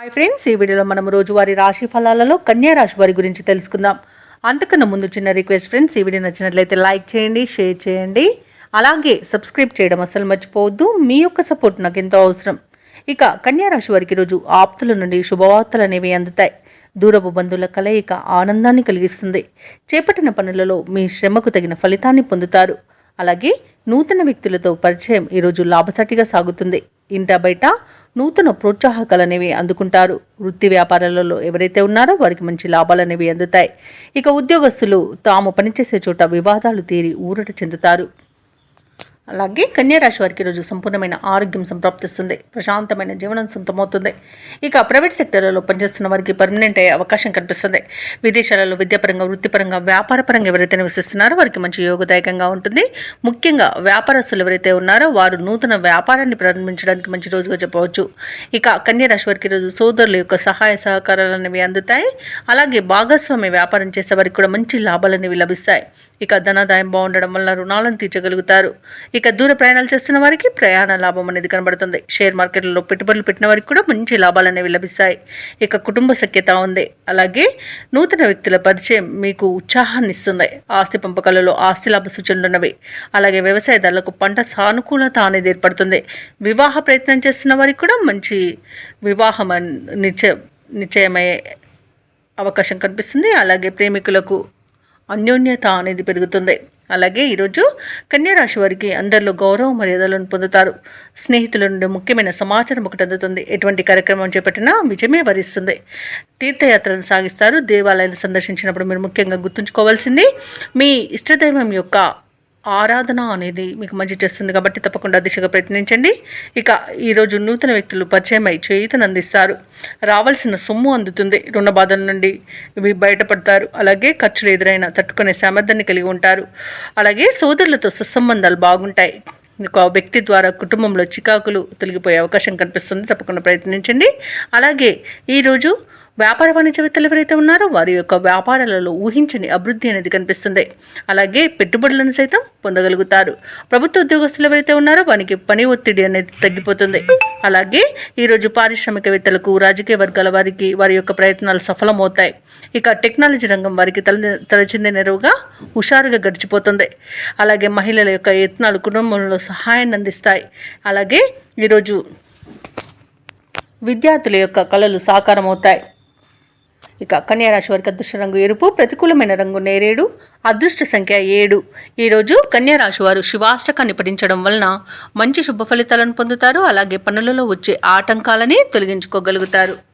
Hi friends ఈ వీడియోలో మనం రోజువారీ రాశి ఫలాలలో కన్యా రాశి వారి గురించి తెలుసుకుందాం. అంతకన్నా ముందు చిన్న రిక్వెస్ట్ ఫ్రెండ్స్ ఈ వీడియో నచ్చినట్లయితే లైక్ చేయండి షేర్ చేయండి. అలాగే సబ్స్క్రైబ్ చేయడం అసలు మర్చిపోవద్దు. మీ యొక్క సపోర్ట్ నాకు ఎంతో అవసరం. ఇక కన్యా రాశి వారికి రోజు ఆప్తుల నుండి శుభవార్తలు అనేవి అందుతాయి. దూరపు బంధువుల కలయిక ఆనందాన్ని కలిగిస్తుంది. చేపట్టిన పనులలో మీ శ్రమకు తగిన ఫలితాన్ని పొందుతారు. అలాగే నూతన వ్యక్తులతో పరిచయం ఈరోజు లాభసాటిగా సాగుతుంది. ఇంట బయట నూతన ప్రోత్సాహకాలు అనేవి అందుకుంటారు. వృత్తి వ్యాపారాలలో ఎవరైతే ఉన్నారో వారికి మంచి లాభాలు అనేవి అందుతాయి. ఇక ఉద్యోగస్తులు తాము పనిచేసే చోట వివాదాలు తీరి ఊరట చెందుతారు. అలాగే కన్యారాశి వారికి ఈరోజు సంపూర్ణమైన ఆరోగ్యం సంప్రాప్తిస్తుంది. ప్రశాంతమైన జీవనం సొంతమవుతుంది. ఇక ప్రైవేట్ సెక్టర్లలో పనిచేస్తున్న వారికి పర్మనెంట్ అయ్యే అవకాశం కనిపిస్తుంది. విదేశాలలో విద్యాపరంగా వృత్తిపరంగా వ్యాపారపరంగా ఎవరైతే నివసిస్తున్నారో వారికి మంచి యోగదాయకంగా ఉంటుంది. ముఖ్యంగా వ్యాపారస్తులు ఎవరైతే ఉన్నారో వారు నూతన వ్యాపారాన్ని ప్రారంభించడానికి మంచి రోజుగా చెప్పవచ్చు. ఇక కన్యారాశి వారికి ఈరోజు సోదరుల యొక్క సహాయ సహకారాలు అనేవి అందుతాయి. అలాగే భాగస్వామ్య వ్యాపారం చేసే వారికి కూడా మంచి లాభాలు అనేవి లభిస్తాయి. ఇక ధనాదాయం బాగుండడం వల్ల రుణాలను తీర్చగలుగుతారు. ఇక దూర ప్రయాణాలు చేస్తున్న వారికి ప్రయాణ లాభం అనేది కనబడుతుంది. షేర్ మార్కెట్లలో పెట్టుబడులు పెట్టిన వారికి కూడా మంచి లాభాలు అనేవి లభిస్తాయి. ఇక కుటుంబ సఖ్యత ఉంది. అలాగే నూతన వ్యక్తుల పరిచయం మీకు ఉత్సాహాన్ని ఇస్తుంది. ఆస్తి పంపకాలలో ఆస్తి లాభ సూచనలు ఉన్నవి. అలాగే వ్యవసాయదారులకు పంట సానుకూలత అనేది ఏర్పడుతుంది. వివాహ ప్రయత్నం చేస్తున్న వారికి కూడా మంచి వివాహం నిశ్చయ నిశ్చయమయ్యే అవకాశం కనిపిస్తుంది. అలాగే ప్రేమికులకు అన్యోన్యత అనేది పెరుగుతుంది. అలాగే ఈరోజు కన్యారాశి వారికి అందరిలో గౌరవ మర్యాదలను పొందుతారు. స్నేహితుల నుండి ముఖ్యమైన సమాచారం ఒకటి అందుతుంది. ఎటువంటి కార్యక్రమం చేపట్టినా విజయమే వరిస్తుంది. తీర్థయాత్రలు సాగిస్తారు. దేవాలయాలు సందర్శించినప్పుడు మీరు ముఖ్యంగా గుర్తుంచుకోవాల్సింది మీ ఇష్టదైవం యొక్క ఆరాధన అనేది మీకు మంచి చేస్తుంది కాబట్టి తప్పకుండా దిశగా ప్రయత్నించండి. ఇక ఈరోజు నూతన వ్యక్తులు పరిచయమై చేయితను అందిస్తారు రావాల్సిన సొమ్ము అందుతుంది. రుణ బాధల నుండి ఇవి బయటపడతారు. అలాగే ఖర్చులు ఎదురైనా తట్టుకునే సామర్థ్యాన్ని కలిగి ఉంటారు. అలాగే సోదరులతో సుసంబంధాలు బాగుంటాయి. ఒక వ్యక్తి ద్వారా కుటుంబంలో చికాకులు తొలగిపోయే అవకాశం కనిపిస్తుంది. తప్పకుండా ప్రయత్నించండి. అలాగే ఈరోజు వ్యాపార వాణిజ్యవేత్తలు ఎవరైతే ఉన్నారో వారి యొక్క వ్యాపారాలలో ఊహించని అభివృద్ధి అనేది కనిపిస్తుంది. అలాగే పెట్టుబడులను సైతం పొందగలుగుతారు. ప్రభుత్వ ఉద్యోగస్తులు ఎవరైతే ఉన్నారో వారికి పని ఒత్తిడి అనేది తగ్గిపోతుంది. అలాగే ఈరోజు పారిశ్రామికవేత్తలకు రాజకీయ వర్గాల వారికి వారి యొక్క ప్రయత్నాలు సఫలమవుతాయి. ఇక టెక్నాలజీ రంగం వారికి తల తలచిందే నెరవుగా హుషారుగా గడిచిపోతుంది. అలాగే మహిళల యొక్క యత్నాలు కుటుంబంలో సహాయాన్ని అందిస్తాయి. అలాగే ఈరోజు విద్యార్థుల యొక్క కళలు సాకారమవుతాయి. ఇక కన్యారాశి వారికి అదృష్ట రంగు ఎరుపు ప్రతికూలమైన రంగు నేరేడు అదృష్ట సంఖ్య ఏడు. ఈరోజు కన్యారాశి వారు శివాష్టకాన్ని పఠించడం వలన మంచి శుభ ఫలితాలను పొందుతారు. అలాగే పనులలో వచ్చే ఆటంకాలని తొలగించుకోగలుగుతారు.